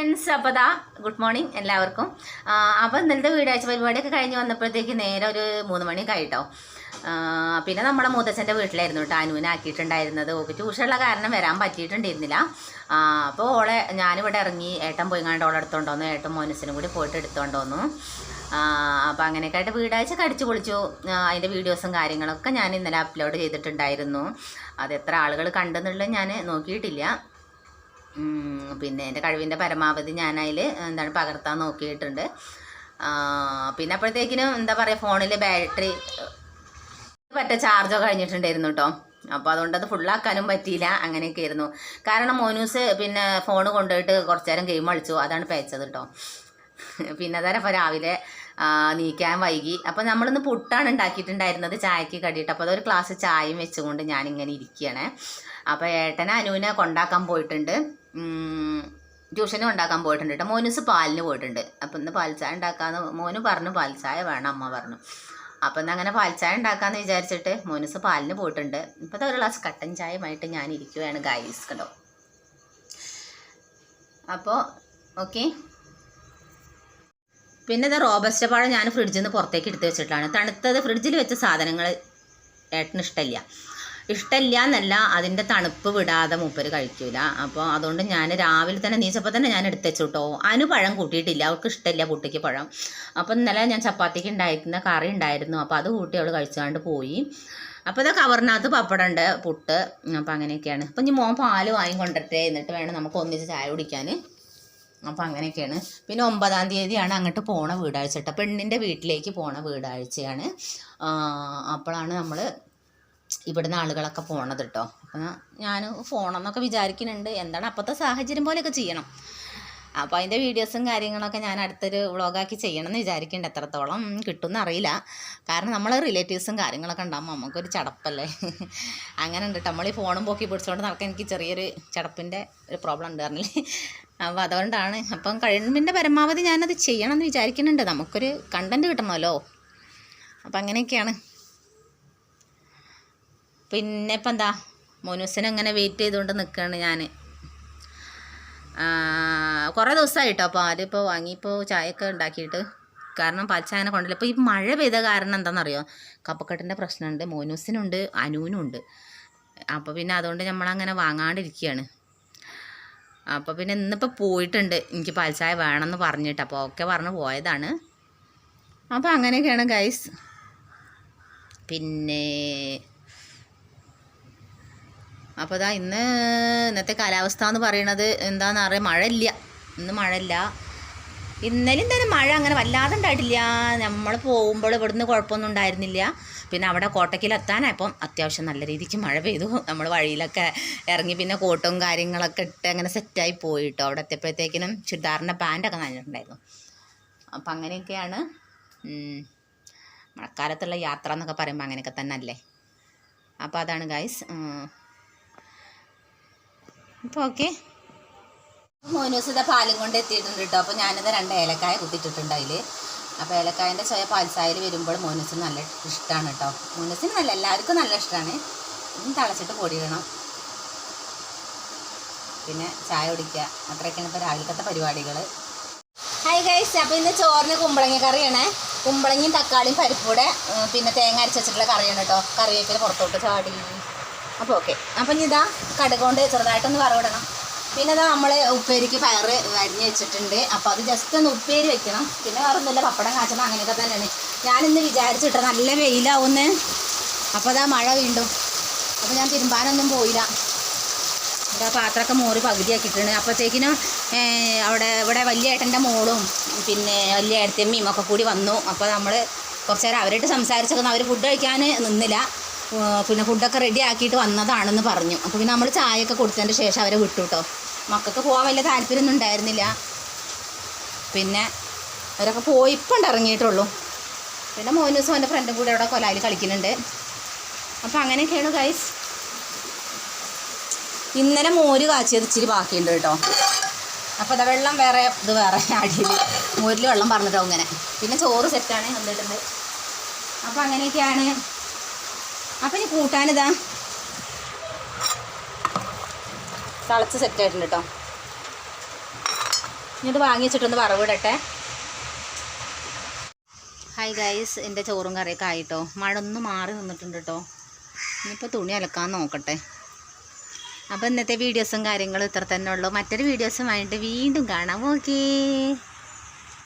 Friends അപ്പോൾ ദാ good morning എല്ലാവർക്കും. അപ്പോൾ ഇന്നലത്തെ വീടാഴ്ച പരിപാടിയൊക്കെ കഴിഞ്ഞ് വന്നപ്പോഴത്തേക്ക് നേരെ ഒരു മൂന്ന് മണി കഴിട്ടോ പിന്നെ നമ്മുടെ മൂത്തച്ഛന്റെ വീട്ടിലായിരുന്നു കേട്ടോ അനുവിനെ ആക്കിയിട്ടുണ്ടായിരുന്നത്. ഓക്ക് ട്യൂഷനുള്ള കാരണം വരാൻ പറ്റിയിട്ടുണ്ടായിരുന്നില്ല. അപ്പോൾ ഓളെ ഞാനിവിടെ ഇറങ്ങി ഏട്ടൻ പോയി കണ്ട് ഓളെ എടുത്തോണ്ടോന്നു ഏട്ടൻ മോനസിനും കൂടി പോയിട്ട് എടുത്തോണ്ടോന്നു അപ്പോൾ അങ്ങനെയൊക്കെ ആയിട്ട് വീടാഴ്ച കടിച്ചു പൊളിച്ചു. അതിന്റെ വീഡിയോസും കാര്യങ്ങളൊക്കെ ഞാൻ ഇന്നലെ അപ്ലോഡ് ചെയ്തിട്ടുണ്ടായിരുന്നു. അത് എത്ര ആളുകൾ കണ്ടെന്നുള്ളത് ഞാൻ നോക്കിയിട്ടില്ല. പിന്നെ എന്റെ കഴിവിന്റെ പരമാവധി ഞാനതിൽ എന്താണ് പകർത്താൻ നോക്കിയിട്ടുണ്ട്. പിന്നെ അപ്പോഴത്തേക്കിനും എന്താ പറയുക ഫോണിൽ ബാറ്ററി പറ്റ ചാർജോ കഴിഞ്ഞിട്ടുണ്ടായിരുന്നു കേട്ടോ. അപ്പോൾ അതുകൊണ്ട് അത് ഫുള്ളാക്കാനും പറ്റിയില്ല അങ്ങനെയൊക്കെ ആയിരുന്നു. കാരണം മോനൂസ് പിന്നെ ഫോൺ കൊണ്ടുപോയിട്ട് കുറച്ച് നേരം ഗെയിം കളിച്ചു അതാണ് പേച്ചത് കേട്ടോ. പിന്നെ അതാരം അപ്പോൾ രാവിലെ നീക്കാൻ വൈകി. അപ്പോൾ നമ്മളിന്ന് പുട്ടാണ് ഉണ്ടാക്കിയിട്ടുണ്ടായിരുന്നത് ചായക്ക് കടിയിട്ട്. അപ്പോൾ അതൊരു ഗ്ലാസ് ചായയും വെച്ചുകൊണ്ട് ഞാനിങ്ങനെ ഇരിക്കുകയാണ്. അപ്പോൾ ഏട്ടനെ അനുവിനെ കൊണ്ടാക്കാൻ പോയിട്ടുണ്ട്. ട്യൂഷനും ഉണ്ടാക്കാൻ പോയിട്ടുണ്ട് കേട്ടോ മോനൂസ് പാലിന് പോയിട്ടുണ്ട്. അപ്പം ഇന്ന് പാൽച്ചായ ഉണ്ടാക്കാന്ന് മോന് പറഞ്ഞു പാൽച്ചായ വേണം അമ്മ പറഞ്ഞു. അപ്പം ഇന്ന് അങ്ങനെ പാൽച്ചായ ഉണ്ടാക്കാന്ന് വിചാരിച്ചിട്ട് മോനൂസ് പാലിന് പോയിട്ടുണ്ട്. ഇപ്പോഴത്തെ ഒരു ഗ്ലാസ് കട്ടൻ ചായയുമായിട്ട് ഞാൻ ഇരിക്കുകയാണ് ഗൈസ് കേട്ടോ അപ്പോൾ ഓക്കെ പിന്നെ ഇത് റോബസ്റ്റ പഴം ഞാൻ ഫ്രിഡ്ജിൽ നിന്ന് പുറത്തേക്ക് എടുത്ത് വെച്ചിട്ടാണ്. തണുത്തത് ഫ്രിഡ്ജിൽ വെച്ച സാധനങ്ങൾ ഏട്ടന് ഇഷ്ടമില്ല ഇഷ്ടമില്ല എന്നല്ല അതിന്റെ തണുപ്പ് വിടാതെ മൂപ്പര് കഴിക്കൂല. അപ്പോൾ അതുകൊണ്ട് ഞാൻ രാവിലെ തന്നെ നീച്ചപ്പോൾ തന്നെ ഞാൻ എടുത്തു വെച്ചു കേട്ടോ അനു പഴം കൂട്ടിയിട്ടില്ല അവൾക്ക് ഇഷ്ടമില്ല കുട്ടിക്ക് പഴം. അപ്പോൾ ഇന്നലെ ഞാൻ ചപ്പാത്തിക്ക് ഉണ്ടായിരുന്ന കറി ഉണ്ടായിരുന്നു അപ്പോൾ അത് കൂട്ടി അവൾ കഴിച്ചുകൊണ്ട് പോയി. അപ്പോൾ ഇതാ കവറിനകത്ത് പപ്പടമുണ്ട് പുട്ട് അപ്പോൾ അങ്ങനെയൊക്കെയാണ്. അപ്പം ഇനി മോൻ പാൽ വാങ്ങി കൊണ്ടിട്ടേ എന്നിട്ട് വേണം നമുക്ക് ഒന്നിച്ച് ചായ കുടിക്കാൻ അപ്പം അങ്ങനെയൊക്കെയാണ്. പിന്നെ ഒമ്പതാം തീയതിയാണ് അങ്ങോട്ട് പോണ വീടാഴ്ച കേട്ടോ പെണ്ണിന്റെ വീട്ടിലേക്ക് പോണ വീടാഴ്ചയാണ്. അപ്പോഴാണ് നമ്മൾ ഇവിടുന്ന് ആളുകളൊക്കെ പോണത് കേട്ടോ അപ്പം ഞാൻ ഫോണെന്നൊക്കെ വിചാരിക്കുന്നുണ്ട്. എന്താണ് അപ്പോഴത്തെ സാഹചര്യം പോലെയൊക്കെ ചെയ്യണം. അപ്പോൾ അതിന്റെ വീഡിയോസും കാര്യങ്ങളൊക്കെ ഞാൻ അടുത്തൊരു വ്ളോഗാക്കി ചെയ്യണം എന്ന് വിചാരിക്കുന്നുണ്ട് എത്രത്തോളം കിട്ടുമെന്ന് അറിയില്ല. കാരണം നമ്മൾ റിലേറ്റീവ്സും കാര്യങ്ങളൊക്കെ ഉണ്ടാകുമ്പോൾ നമുക്കൊരു ചടപ്പല്ലേ? അങ്ങനെ ഉണ്ട് നമ്മൾ ഈ ഫോണും പോക്കി പിടിച്ചുകൊണ്ട് നടക്കാൻ എനിക്ക് ചെറിയൊരു ചടപ്പിന്റെ ഒരു പ്രോബ്ലം ഉണ്ട് പറഞ്ഞില്ലേ? അപ്പോൾ അതുകൊണ്ടാണ്. അപ്പം കഴിയുമ്പിന്റെ പരമാവധി ഞാനത് ചെയ്യണം എന്ന് വിചാരിക്കുന്നുണ്ട്. നമുക്കൊരു കണ്ടന്റ് കിട്ടണമല്ലോ. അപ്പം അങ്ങനെയൊക്കെയാണ്. പിന്നെ ഇപ്പം എന്താ മോനൂസിനെ ഇങ്ങനെ വെയിറ്റ് ചെയ്തുകൊണ്ട് നിൽക്കുകയാണ് ഞാൻ കുറേ ദിവസമായിട്ടോ പാലിപ്പോൾ വാങ്ങിയിപ്പോൾ ചായയൊക്കെ ഉണ്ടാക്കിയിട്ട്. കാരണം പച്ചങ്ങനെ കൊണ്ടില്ല ഇപ്പോൾ ഈ മഴ പെയ്ത കാരണം എന്താണെന്നറിയോ? കപ്പക്കെട്ടിന്റെ പ്രശ്നമുണ്ട് മോനൂസിനുണ്ട് അനുവിനുണ്ട് അപ്പോൾ പിന്നെ അതുകൊണ്ട് നമ്മളങ്ങനെ വാങ്ങാണ്ടിരിക്കുകയാണ്. അപ്പോൾ പിന്നെ ഇന്നിപ്പോൾ പോയിട്ടുണ്ട്. എനിക്ക് പാൽച്ചായ വേണമെന്ന് പറഞ്ഞിട്ട്. അപ്പോൾ ഓക്കെ പറഞ്ഞ് പോയതാണ്. അപ്പോൾ അങ്ങനെയൊക്കെയാണ് ഗൈസ് പിന്നെ അപ്പോൾ ഇതാ ഇന്ന് ഇന്നത്തെ കാലാവസ്ഥ എന്ന് പറയണത് എന്താണെന്ന് അറിയാം. മഴ ഇല്ല ഇന്ന് മഴ ഇല്ല ഇന്നലെ തന്നെ മഴ അങ്ങനെ വല്ലാതെ ഉണ്ടായിട്ടില്ല. നമ്മൾ പോകുമ്പോൾ ഇവിടുന്ന് കുഴപ്പമൊന്നും ഉണ്ടായിരുന്നില്ല. പിന്നെ അവിടെ കോട്ടയ്ക്കിലെത്താനായപ്പം അത്യാവശ്യം നല്ല രീതിക്ക് മഴ പെയ്തു. നമ്മൾ വഴിയിലൊക്കെ ഇറങ്ങി പിന്നെ കോട്ടും കാര്യങ്ങളൊക്കെ ഇട്ട് അങ്ങനെ സെറ്റായി പോയി കേട്ടോ അവിടെ എത്തിയപ്പോഴത്തേക്കിനും ചുരിദാറിന്റെ പാന്റൊക്കെ നനഞ്ഞിട്ടുണ്ടായിരുന്നു. അപ്പം അങ്ങനെയൊക്കെയാണ് മഴക്കാലത്തുള്ള യാത്ര എന്നൊക്കെ പറയുമ്പോൾ അങ്ങനെയൊക്കെ തന്നെ അല്ലേ അപ്പോൾ അതാണ് ഗൈസ് അപ്പോൾ ഓക്കെ മോനൂസ് ഇതാ പാലും കൊണ്ട് എത്തിയിട്ടുണ്ട് കേട്ടോ അപ്പോൾ ഞാനിത് രണ്ട് ഏലക്കായ കുത്തിയിട്ടിട്ടുണ്ട് അതിൽ അപ്പോൾ ഏലക്കായന്റെ ചോയ പാൽസായിൽ വരുമ്പോൾ മോനൂസിന് നല്ല ഇഷ്ടമാണ് കേട്ടോ മോനൂസിന് നല്ല എല്ലാവർക്കും നല്ല ഇഷ്ടമാണ് ഇനി തിളച്ചിട്ട് പൊടിയിടണം. പിന്നെ ചായ കുടിക്കുക. അത്രയൊക്കെയാണ് ഇപ്പോൾ രാവിലത്തെ പരിപാടികൾ ഹായ് ഗൈസ് അപ്പോൾ ഇന്ന് ചോറിന് കുമ്പളങ്ങി കറിയാണ്. കുമ്പളങ്ങയും തക്കാളിയും പരിപ്പൂടെ പിന്നെ തേങ്ങ അരച്ച് വെച്ചിട്ടുള്ള കറിയാണ് കേട്ടോ കറിവേപ്പില പുറത്തോട്ട് ചാടി. അപ്പോൾ ഓക്കെ അപ്പം ഇനി ഇതാ കടകൊണ്ട് കൊണ്ട് ചെറുതായിട്ടൊന്ന് വറവിടണം. പിന്നെ ഇതാ നമ്മൾ ഉപ്പേരിക്ക് പയർ അരിഞ്ഞ് വെച്ചിട്ടുണ്ട്. അപ്പോൾ അത് ജസ്റ്റ് ഒന്ന് ഉപ്പേരി വെക്കണം. പിന്നെ വേറെ ഒന്നുമില്ല പപ്പടം കാച്ചണം അങ്ങനെയൊക്കെ തന്നെയാണ്. ഞാനിന്ന് വിചാരിച്ചിട്ട് നല്ല വെയിലാവുമെന്ന് അപ്പോൾ അതാ മഴ വീണ്ടും. അപ്പോൾ ഞാൻ തിരുമ്പാനൊന്നും പോയില്ല. ഇവിടെ പാത്രമൊക്കെ മോറി പകുതിയാക്കിയിട്ടുണ്ട്. അപ്പോഴത്തേക്കിനും അവിടെ ഇവിടെ വലിയ ഏട്ടന്റെ മോളും പിന്നെ വലിയ ഏട്ടത്തിയമ്മയും ഒക്കെ കൂടി വന്നു. അപ്പോൾ നമ്മൾ കുറച്ച് നേരം അവരായിട്ട് സംസാരിച്ചൊക്കെ അവർ ഫുഡ് കഴിക്കാൻ നിന്നില്ല. പിന്നെ ഫുഡൊക്കെ റെഡി ആക്കിയിട്ട് വന്നതാണെന്ന് പറഞ്ഞു. അപ്പോൾ പിന്നെ നമ്മൾ ചായയൊക്കെ കൊടുത്തതിന്റെ ശേഷം അവരെ വിട്ടു കേട്ടോ മക്കൾക്ക് പോകാൻ വലിയ താല്പര്യമൊന്നും ഉണ്ടായിരുന്നില്ല. പിന്നെ അവരൊക്കെ പോയി ഇപ്പം ഇറങ്ങിയിട്ടുള്ളൂ. പിന്നെ മോനൂസും എന്റെ ഫ്രണ്ടും കൂടെ അവിടെ കൊലായിൽ കളിക്കുന്നുണ്ട്. അപ്പോൾ അങ്ങനെയൊക്കെയാണ് ഗൈസ് ഇന്നലെ മോര് കാച്ചിയത് ഇച്ചിരി ബാക്കിയുണ്ട് കേട്ടോ അപ്പോൾ അതാ വെള്ളം വേറെ ഇത് വേറെ അടിയിൽ. മോരിൽ വെള്ളം പറഞ്ഞിട്ടോ ഇങ്ങനെ. പിന്നെ ചോറ് സെറ്റാണ് വന്നിട്ടുണ്ട്. അപ്പോൾ അങ്ങനെയൊക്കെയാണ് അപ്പം ഇനി കൂട്ടാനിതാ. സെറ്റ് ആയിട്ടുണ്ട് കേട്ടോ ഇനി ഇത് വാങ്ങി വെച്ചിട്ടൊന്ന് വറവിടട്ടെ. ഹായ് ഗൈസ് എന്റെ ചോറും കറിയൊക്കെ ആയിട്ടോ. മഴ ഒന്ന് മാറി നിന്നിട്ടുണ്ട് കേട്ടോ ഇനിയിപ്പോൾ തുണി അലക്കാൻ നോക്കട്ടെ. അപ്പോൾ ഇന്നത്തെ വീഡിയോസും കാര്യങ്ങളും ഇത്ര തന്നെ ഉള്ളൂ. മറ്റൊരു വീഡിയോസുമായിട്ട് വീണ്ടും കാണാം. ഓക്കേ